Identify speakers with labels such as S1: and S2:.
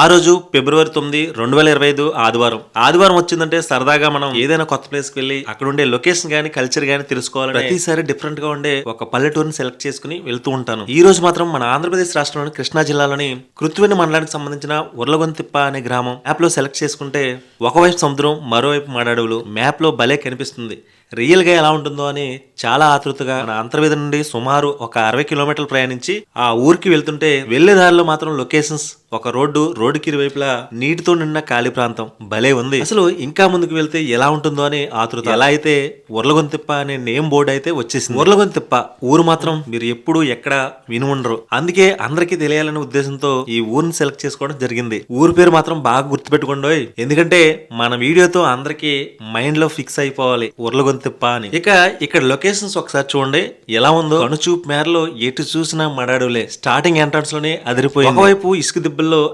S1: ఆ రోజు ఫిబ్రవరి తొమ్మిది రెండు వేల ఇరవై ఐదు ఆదివారం. ఆదివారం వచ్చిందంటే సరదాగా మనం ఏదైనా కొత్త ప్లేస్కి వెళ్ళి అక్కడ ఉండే లొకేషన్ గానీ కల్చర్ గానీ తెలుసుకోవాలి ప్రతిసారి డిఫరెంట్గా ఉండే ఒక పల్లెటూరుని సెలెక్ట్ చేసుకుని వెళ్తూ ఉంటాను. ఈ రోజు మాత్రం మన ఆంధ్రప్రదేశ్ రాష్ట్రంలోని కృష్ణా జిల్లాలోని కృత్తివేణి మండలానికి సంబంధించిన ఉర్లగొంతిప్ప అనే గ్రామం యాప్లో సెలెక్ట్ చేసుకుంటే ఒకవైపు సముద్రం మరోవైపు మాడాడవులు మ్యాప్లో భలే కనిపిస్తుంది. రియల్గా ఎలా ఉంటుందో అని చాలా ఆతృతగా మన అంతర్వేది నుండి సుమారు ఒక అరవై కిలోమీటర్లు ప్రయాణించి ఆ ఊరికి వెళ్తుంటే వెళ్ళే దారిలో మాత్రం లొకేషన్స్ ఒక రోడ్డు రోడ్డుకి ఇరువైపులా నీటితో నిన్న ఖాళీ ప్రాంతం భలే ఉంది. అసలు ఇంకా ముందుకు వెళ్తే ఎలా ఉంటుందో అని ఆతృత. ఎలా అయితే ఉర్లగొంతిప్ప అనే నేమ్ బోర్డు అయితే వచ్చేసింది. ఉర్లగొంతిప్ప ఊరు మాత్రం మీరు ఎప్పుడు ఎక్కడ విని ఉండరు. అందుకే అందరికీ తెలియాలనే ఉద్దేశంతో ఈ ఊరిని సెలెక్ట్ చేసుకోవడం జరిగింది. ఊరు పేరు మాత్రం బాగా గుర్తుపెట్టుకోండి ఎందుకంటే మన వీడియోతో అందరికీ మైండ్లో ఫిక్స్ అయిపోవాలి. ఉర్లగొంతిప్ప అని. ఇక ఇక్కడ లొకేషన్స్ ఒకసారి చూడండి. ఎలా ఉందో? కనుచూపు మేరలో ఎటు చూసినా మడాడులే. స్టార్టింగ్ ఎంట్రన్స్లోనే అదిరిపోయింది. ఒకవైపు ఇసుక దిబ్బల్లో